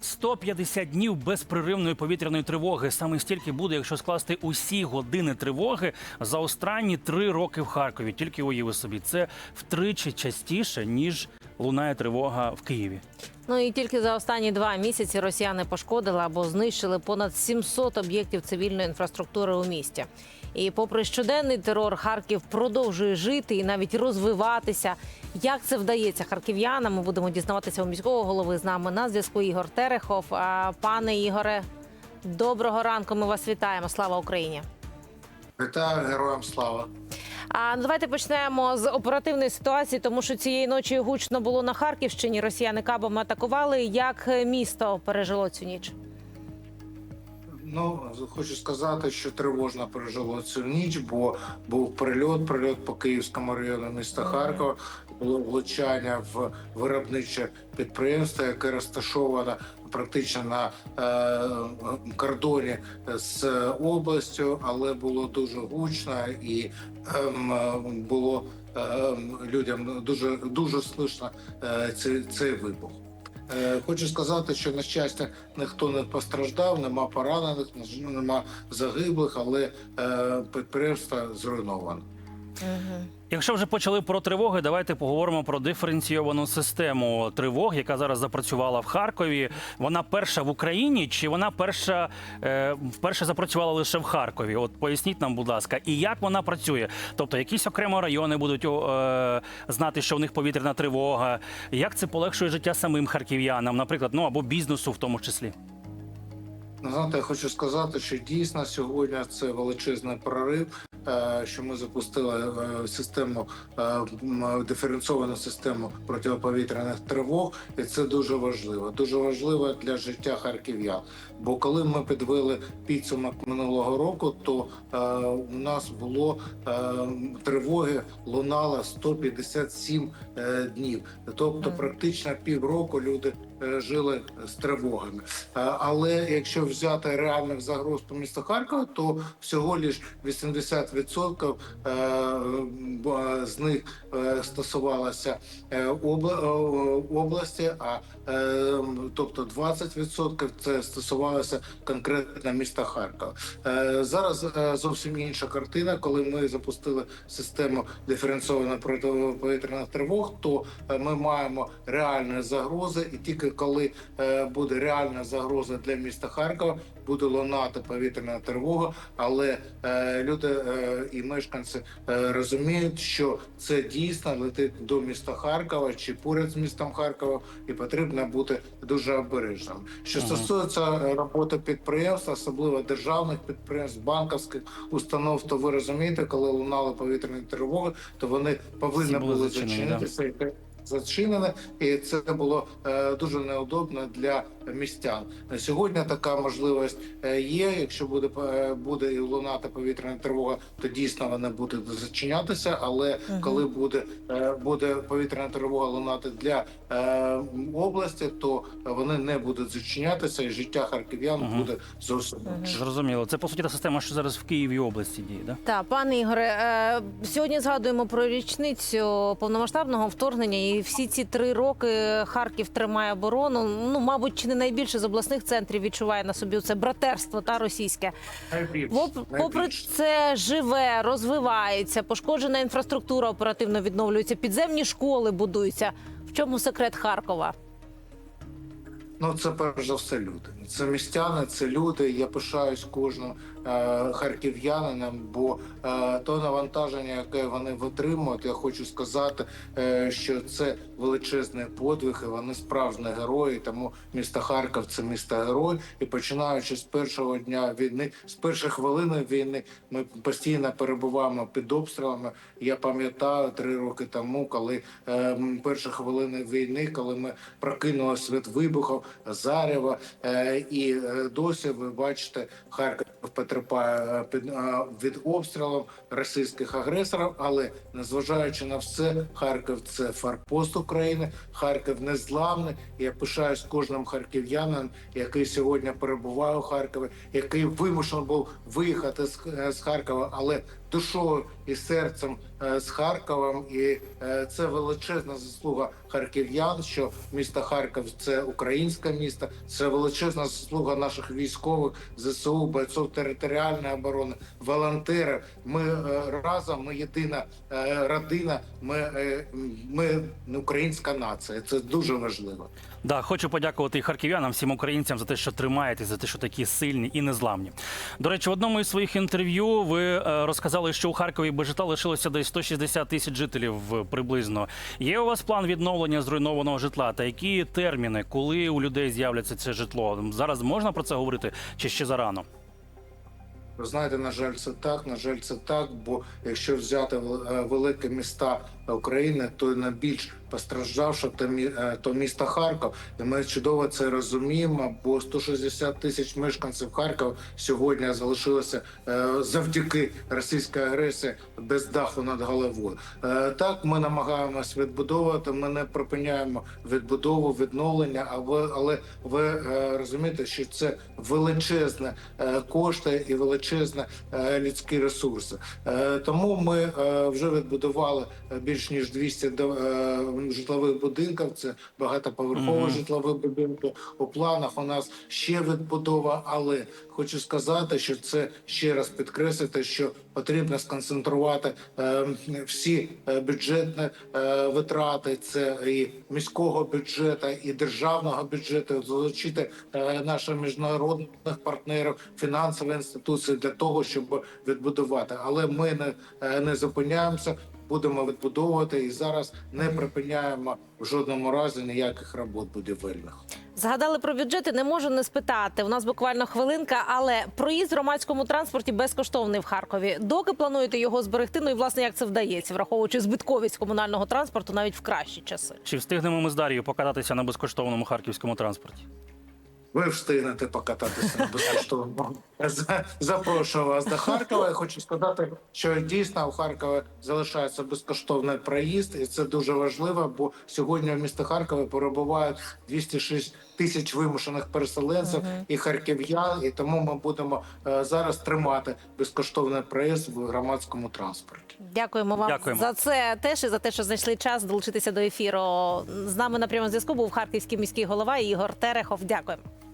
150 днів безпреривної повітряної тривоги. Саме стільки буде, якщо скласти усі години тривоги за останні три роки в Харкові. Тільки уяви собі, це втричі частіше ніж лунає тривога в Києві. Ну і тільки за останні два місяці росіяни пошкодили або знищили понад 700 об'єктів цивільної інфраструктури у місті. І попри щоденний терор, Харків продовжує жити і навіть розвиватися. Як це вдається харків'янам? Ми будемо дізнаватися у міського голови з нами на зв'язку. Ігор Терехов. Пане Ігоре, доброго ранку. Ми вас вітаємо. Слава Україні. Вітаю героям слава. А ну, давайте почнемо з оперативної ситуації, тому що цієї ночі гучно було на Харківщині. Росіяни кабами атакували. Як місто пережило цю ніч? Ну хочу сказати, що тривожно пережило цю ніч, бо був прильот, прильот по Київському району міста Харкова. Було влучання в виробниче підприємство, яке розташоване практично на е, кордоні з областю, але було дуже гучно і е, було ем, людям дуже дуже слышно е, цей, цей вибух. Е, Хочу сказати, що на щастя ніхто не постраждав, нема поранених, нема загиблих, але е, підприємство зруйновано. Угу. Якщо вже почали про тривоги, давайте поговоримо про диференційовану систему тривог, яка зараз запрацювала в Харкові. Вона перша в Україні, чи вона перша е, вперше запрацювала лише в Харкові? От поясніть нам, будь ласка, і як вона працює? Тобто, якісь окремо райони будуть е, знати, що в них повітряна тривога. Як це полегшує життя самим харків'янам, наприклад, ну або бізнесу в тому числі? Ну, знаєте, я хочу сказати, що дійсно сьогодні це величезний прорив. е, Що ми запустили е, систему е, диференційовану систему протиповітряних тривог, і це дуже важливо. Дуже важливо для життя харків'ян. Бо коли ми підвели підсумок минулого року, то у нас було тривоги лунало 157 е, днів. Тобто, практично півроку люди жили з тривогами. Е, Але якщо взяти реальних загроз по місту Харкова, то всього лиш 80% е, з них е, стосувалося е, обла- е, області, а е, тобто 20% це стосувалося конкретно міста Харкова. Е, Зараз е, зовсім інша картина, коли ми запустили систему диференційованої протиповітряних тривог, то е, ми маємо реальні загрози, і тільки коли е, буде реальна загроза для міста Харкова, буде лунати повітряна тривога. Але е, люди е, і мешканці е, розуміють, що це дійсно летить до міста Харкова чи поряд з містом Харкова, і потрібно бути дуже обережним. Що Ага. стосується роботи підприємств, особливо державних підприємств, банківських установ, то ви розумієте, коли лунали повітряні тривоги, то вони повинні були зачинитися. Зачинене, і це було е, дуже неудобно для містян. На сьогодні така можливість е, є. Якщо буде е, буде і лунати повітряна тривога, то дійсно вона буде зачинятися. Але коли буде, е, буде повітряна тривога лунати для е, області, то вони не будуть зачинятися, і життя харків'ян Мгм. буде зовсім. Зрозуміло. Це по суті та система, що зараз в Києві області діє, да? Так, пане Ігоре, е, сьогодні згадуємо про річницю повномасштабного вторгнення, і всі ці три роки Харків тримає оборону. Ну, мабуть, чи не найбільше з обласних центрів відчуває на собі це братерство та російське. Попри це живе, розвивається, пошкоджена інфраструктура оперативно відновлюється, підземні школи будуються. В чому секрет Харкова? Ну, це перш за все люди. Це містяни, це люди. Я пишаюсь кожним е, харків'янином, бо е, то навантаження, яке вони витримують, я хочу сказати, е, що це величезний подвиг, і вони справжні герої. Тому місто Харків це місто герой. І починаючи з першого дня війни, з перших хвилин війни, ми постійно перебуваємо під обстрілами. Я пам'ятаю три роки тому, коли перші хвилини війни, коли ми прокинулися від вибухів, зарева, е, і досі ви бачите, Харків потерпає е, під е, від обстрілів російських агресорів. Але незважаючи на все, Харків це фарпост України, Харків незламний. Я пишаюсь кожним харків'янином, який сьогодні перебуває у Харкові, який вимушений був виїхати е, з Харкова, але душою і серцем е, з Харковом, і е, це величезна заслуга харків'ян. Що місто Харків це українське місто, це величезна заслуга наших військових ЗСУ, бойців територіальної оборони, волонтерів. Ми е, разом, ми єдина родина. Ми, ми українська нація. Це дуже важливо. Да, хочу подякувати і харків'янам, всім українцям за те, що тримаєтесь, за те, що такі сильні і незламні. До речі, в одному із своїх інтерв'ю ви е, розказали, що у Харкові без лишилося десь 160 тисяч жителів е, приблизно. Є у вас план відновлення зруйнованого житла? Та які терміни, коли у людей з'являться це житло? Зараз можна про це говорити чи ще зарано? Ви знаєте, на жаль, це так. На жаль, це так. Бо якщо взяти е, великі міста України, то найбільш мі- е, то місто Харків. І ми чудово це розуміємо. Бо 160 тисяч мешканців Харкова сьогодні залишилося е, завдяки російській агресії без даху над головою. Е, Так, ми намагаємось відбудовувати. Ми не припиняємо відбудову, відновлення. Але але ви розумієте, що це величезне кошти і величезне людські ресурси. Тому ми вже відбудували більш ніж 200 до- житлових будинків. Це багатоповерхові Мгм. житлові будинки. У планах у нас ще відбудова, але хочу сказати, що це ще раз підкреслити, що потрібно сконцентрувати е, всі е, бюджетні е, витрати. Це і міського бюджету, і державного бюджету, залучити е, наших міжнародних партнерів, фінансові інституції для того, щоб відбудувати. Але ми не, е, не зупиняємося. Будемо відбудовувати і зараз не припиняємо в жодному разі ніяких робот будівельних. Згадали про бюджети, не можу не спитати. У нас буквально хвилинка, але проїзд в громадському транспорті безкоштовний в Харкові. Доки плануєте його зберегти? Ну і власне як це вдається, враховуючи збитковість комунального транспорту навіть в кращі часи. Чи встигнемо ми з Дар'єю покататися на безкоштовному харківському транспорті? Ви встигнете покататися на безкоштовно. За- Запрошую вас до Харкова. Я хочу сказати, що дійсно у Харкові залишається безкоштовний проїзд, і це дуже важливо, бо сьогодні в місті Харкові перебувають 206 тисяч вимушених переселенців і харків'ян. І тому ми будемо е, зараз тримати безкоштовний проїзд в громадському транспорті. Дякуємо вам Дякуємо. за це теж і за те, що знайшли час долучитися до ефіру. З нами на прямому зв'язку був харківський міський голова Ігор Терехов. Дякуємо.